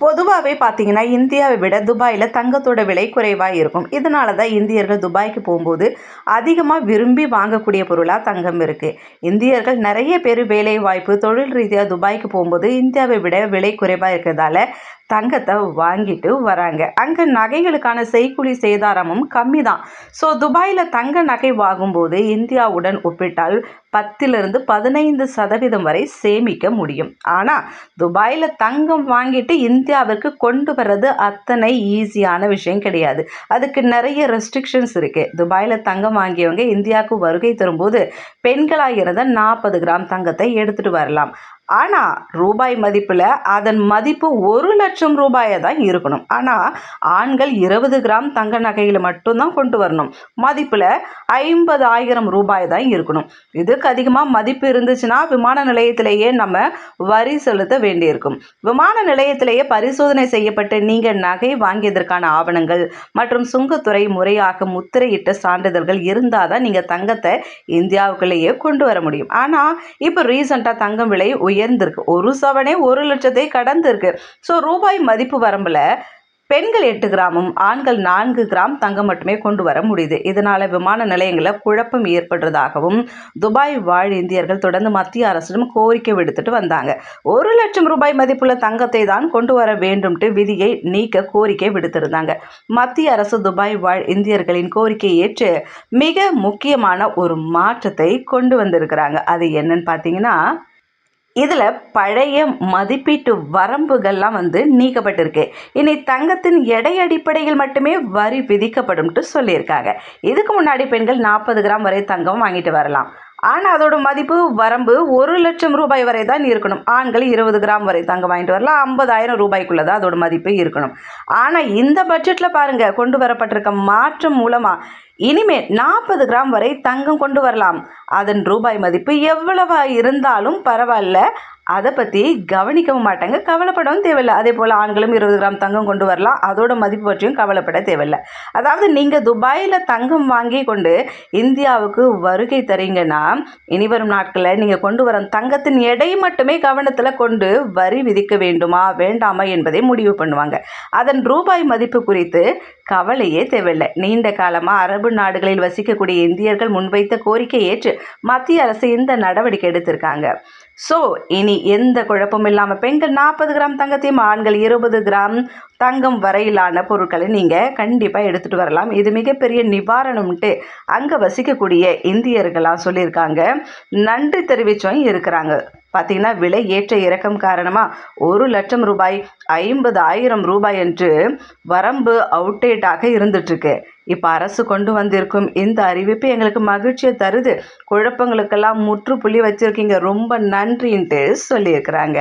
பொதுவாகவே பார்த்தீங்கன்னா இந்தியாவை விட துபாயில் தங்கத்தோட விலை குறைவாக இருக்கும். இதனால தான் இந்தியர்கள் துபாய்க்கு போகும்போது அதிகமாக விரும்பி வாங்கக்கூடிய பொருளாக தங்கம் இருக்குது இந்தியர்கள் நிறைய பேர் வேலை வாய்ப்பு தொழில் ரீதியாக துபாய்க்கு போகும்போது இந்தியாவை விட விலை குறைவாக இருக்கிறதால தங்கத்தை வாங்கிட்டு வராங்க. அங்கே நகைகளுக்கான செய்கூலி சேதாரமும் கம்மி தான் ஸோ துபாயில் தங்க நகை வாங்கும்போது இந்தியாவுடன் ஒப்பிட்டால் பத்திலிருந்து பதினைந்து சதவீதம் வரை சேமிக்க முடியும். ஆனால் துபாயில் தங்கம் வாங்கிட்டு இந்தியாவிற்கு கொண்டு வர்றது அத்தனை ஈஸியான விஷயம் கிடையாது. அதுக்கு நிறைய ரெஸ்ட்ரிக்ஷன்ஸ் இருக்குது துபாயில் தங்கம் வாங்கியவங்க இந்தியாவுக்கு வருகை தரும்போது பெண்களாக இருந்தால் நாற்பது கிராம் தங்கத்தை எடுத்துகிட்டு வரலாம். ஆனால் ரூபாய் மதிப்பில் அதன் மதிப்பு ஒரு லட்சம் ரூபாயை தான் இருக்கணும். ஆனால் ஆண்கள் இருபது கிராம் தங்க நகையில் மட்டும்தான் கொண்டு வரணும். மதிப்பில் ஐம்பது ஆயிரம் ரூபாய் தான் இருக்கணும். இதுக்கு அதிகமாக மதிப்பு இருந்துச்சுன்னா விமான நிலையத்திலேயே நம்ம வரி செலுத்த வேண்டியிருக்கும். விமான நிலையத்திலேயே பரிசோதனை செய்யப்பட்டு நீங்கள் நகை வாங்கியதற்கான ஆவணங்கள் மற்றும் சுங்கத்துறை முறையாக முத்திரையிட்ட சான்றிதழ்கள் இருந்தால் தான் நீங்கள் தங்கத்தை இந்தியாவுக்குள்ளேயே கொண்டு வர முடியும். ஆனால் இப்போ ரீசண்டாக தங்கம் விலை உயர்ந்திருக்கு. ஒரு சவனே ஒரு லட்சத்தை கடந்திருக்கு. ஸோ ரூபாய் மதிப்பு வரம்பில் பெண்கள் எட்டு கிராமும் ஆண்கள் நான்கு கிராம் தங்கம் மட்டுமே கொண்டு வர முடியுது. இதனால் விமான நிலையங்களில் குழப்பம் ஏற்படுறதாகவும் துபாய் வாழ் இந்தியர்கள் தொடர்ந்து மத்திய அரசிடம் கோரிக்கை விடுத்துட்டு வந்தாங்க. ஒரு லட்சம் ரூபாய் மதிப்புள்ள தங்கத்தை தான் கொண்டு வர வேண்டும்ட்டு விதியை நீக்க கோரிக்கை விடுத்திருந்தாங்க. மத்திய அரசு துபாய் வாழ் இந்தியர்களின் கோரிக்கையை ஏற்று மிக முக்கியமான ஒரு மாற்றத்தை கொண்டு வந்திருக்கிறாங்க. அது என்னன்னு பார்த்தீங்கன்னா இதில் பழைய மதிப்பீட்டு வரம்புகள்லாம் வந்து நீக்கப்பட்டிருக்கு. இனி தங்கத்தின் எடை அடிப்படையில் மட்டுமே வரி விதிக்கப்படும்ட்டு சொல்லியிருக்காங்க. இதுக்கு முன்னாடி பெண்கள் நாற்பது கிராம் வரை தங்கம் வாங்கிட்டு வரலாம். ஆனால் அதோட மதிப்பு வரம்பு ஒரு லட்சம் ரூபாய் வரை தான் இருக்கணும். ஆண்கள் இருபது கிராம் வரை தங்கம் வாங்கிட்டு வரலாம். ஐம்பதாயிரம் ரூபாய்க்குள்ளே தான் அதோட மதிப்பு இருக்கணும். ஆனால் இந்த பட்ஜெட்டில் பாருங்கள் கொண்டு வரப்பட்டிருக்க மாற்றம் மூலமாக இனிமேல் நாற்பது கிராம் வரை தங்கம் கொண்டு வரலாம். அதன் ரூபாய் மதிப்பு எவ்வளவா இருந்தாலும் பரவாயில்ல. அதை பற்றி கவனிக்கவும் மாட்டாங்க. கவலைப்படவும் தேவையில்லை. அதே போல் ஆண்களும் இருபது கிராம் தங்கம் கொண்டு வரலாம். அதோட மதிப்பு பற்றியும் கவலைப்பட தேவையில்லை. அதாவது நீங்கள் துபாயில் தங்கம் வாங்கி கொண்டு இந்தியாவுக்கு வருகை தரீங்கன்னா இனி வரும் நாட்களில் நீங்கள் கொண்டு வர தங்கத்தின் எடை மட்டுமே கவனத்தில் கொண்டு வரி விதிக்க வேண்டுமா வேண்டாமா என்பதை முடிவு பண்ணுவாங்க. அதன் ரூபாய் மதிப்பு குறித்து கவலையே தேவையில்லை. நீண்ட காலமாக அரபு நாடுகளில் வசிக்கக்கூடிய இந்தியர்கள் முன்வைத்த கோரிக்கை ஏற்று மத்திய அரசு இந்த நடவடிக்கை எடுத்திருக்காங்க. ஸோ இனி எந்த குழப்பமும் இல்லாமல் பெண்கள் நாற்பது கிராம் தங்கத்தையும் ஆண்கள் இருபது கிராம் தங்கம் வரையிலான பொருட்களை நீங்கள் கண்டிப்பாக எடுத்துகிட்டு வரலாம். இது மிகப்பெரிய நிவாரணம்ட்டு அங்கே வசிக்கக்கூடிய இந்தியர்களாக சொல்லியிருக்காங்க. நன்றி தெரிவித்தும் இருக்கிறாங்க. பார்த்தீங்கன்னா விலை ஏற்ற இறக்கம் காரணமாக ஒரு லட்சம் ரூபாய் ஐம்பது ஆயிரம் ரூபாய் என்று வரம்பு அவுட்டேட்டாக இருந்துட்டுருக்கு. இப்போ அரசு கொண்டு வந்திருக்கும் இந்த அறிவிப்பு எங்களுக்கு மகிழ்ச்சியை தருது. குழப்பங்களுக்கெல்லாம் முற்றுப்புள்ளி வச்சுருக்கீங்க. ரொம்ப நன்றின்ட்டு சொல்லியிருக்கிறாங்க.